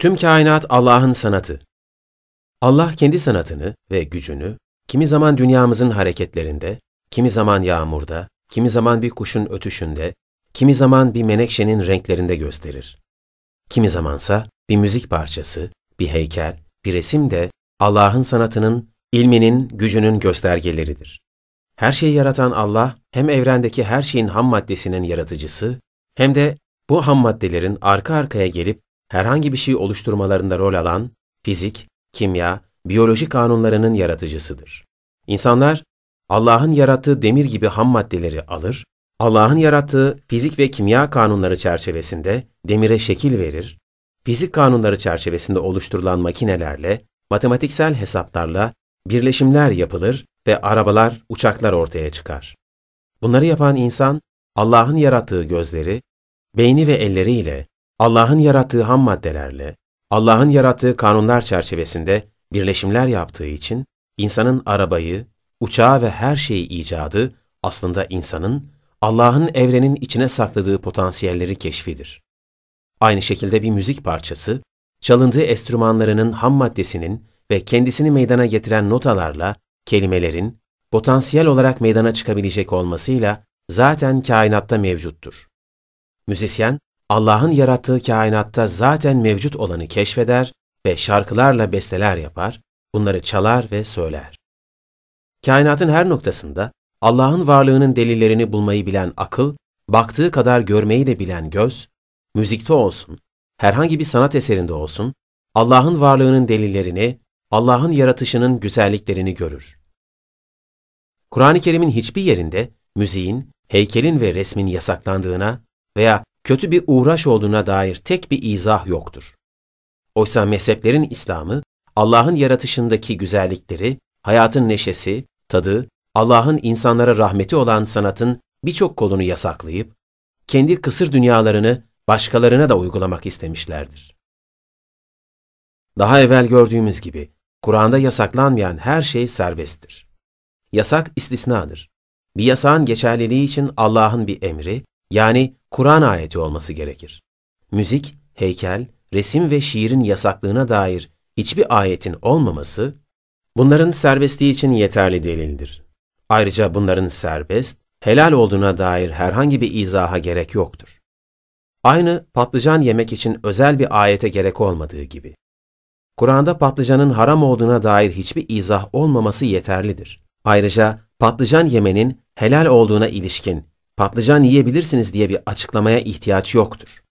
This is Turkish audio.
Tüm kainat Allah'ın sanatı. Allah kendi sanatını ve gücünü kimi zaman dünyamızın hareketlerinde, kimi zaman yağmurda, kimi zaman bir kuşun ötüşünde, kimi zaman bir menekşenin renklerinde gösterir. Kimi zamansa bir müzik parçası, bir heykel, bir resim de Allah'ın sanatının, ilminin, gücünün göstergeleridir. Her şeyi yaratan Allah, hem evrendeki her şeyin ham maddesinin yaratıcısı, hem de bu ham maddelerin arka arkaya gelip herhangi bir şey oluşturmalarında rol alan fizik, kimya, biyoloji kanunlarının yaratıcısıdır. İnsanlar Allah'ın yarattığı demir gibi ham maddeleri alır, Allah'ın yarattığı fizik ve kimya kanunları çerçevesinde demire şekil verir, fizik kanunları çerçevesinde oluşturulan makinelerle, matematiksel hesaplarla birleşimler yapılır ve arabalar, uçaklar ortaya çıkar. Bunları yapan insan, Allah'ın yarattığı gözleri, beyni ve elleriyle, Allah'ın yarattığı ham maddelerle, Allah'ın yarattığı kanunlar çerçevesinde birleşimler yaptığı için, insanın arabayı, uçağı ve her şeyi icadı aslında insanın, Allah'ın evrenin içine sakladığı potansiyelleri keşfidir. Aynı şekilde bir müzik parçası, çalındığı enstrümanlarının ham maddesinin ve kendisini meydana getiren notalarla, kelimelerin, potansiyel olarak meydana çıkabilecek olmasıyla zaten kainatta mevcuttur. Müzisyen, Allah'ın yarattığı kainatta zaten mevcut olanı keşfeder ve şarkılarla besteler yapar, bunları çalar ve söyler. Kainatın her noktasında Allah'ın varlığının delillerini bulmayı bilen akıl, baktığı kadar görmeyi de bilen göz, müzikte olsun, herhangi bir sanat eserinde olsun, Allah'ın varlığının delillerini, Allah'ın yaratışının güzelliklerini görür. Kur'an-ı Kerim'in hiçbir yerinde müziğin, heykelin ve resmin yasaklandığına veya kötü bir uğraş olduğuna dair tek bir izah yoktur. Oysa mezheplerin İslam'ı, Allah'ın yaratışındaki güzellikleri, hayatın neşesi, tadı, Allah'ın insanlara rahmeti olan sanatın birçok kolunu yasaklayıp, kendi kısır dünyalarını başkalarına da uygulamak istemişlerdir. Daha evvel gördüğümüz gibi, Kur'an'da yasaklanmayan her şey serbesttir. Yasak istisnadır. Bir yasağın geçerliliği için Allah'ın bir emri, yani Kur'an ayeti olması gerekir. Müzik, heykel, resim ve şiirin yasaklığına dair hiçbir ayetin olmaması, bunların serbestliği için yeterli delildir. Ayrıca bunların serbest, helal olduğuna dair herhangi bir izaha gerek yoktur. Aynı patlıcan yemek için özel bir ayete gerek olmadığı gibi. Kur'an'da patlıcanın haram olduğuna dair hiçbir izah olmaması yeterlidir. Ayrıca patlıcan yemenin helal olduğuna ilişkin patlıcan yiyebilirsiniz diye bir açıklamaya ihtiyaç yoktur.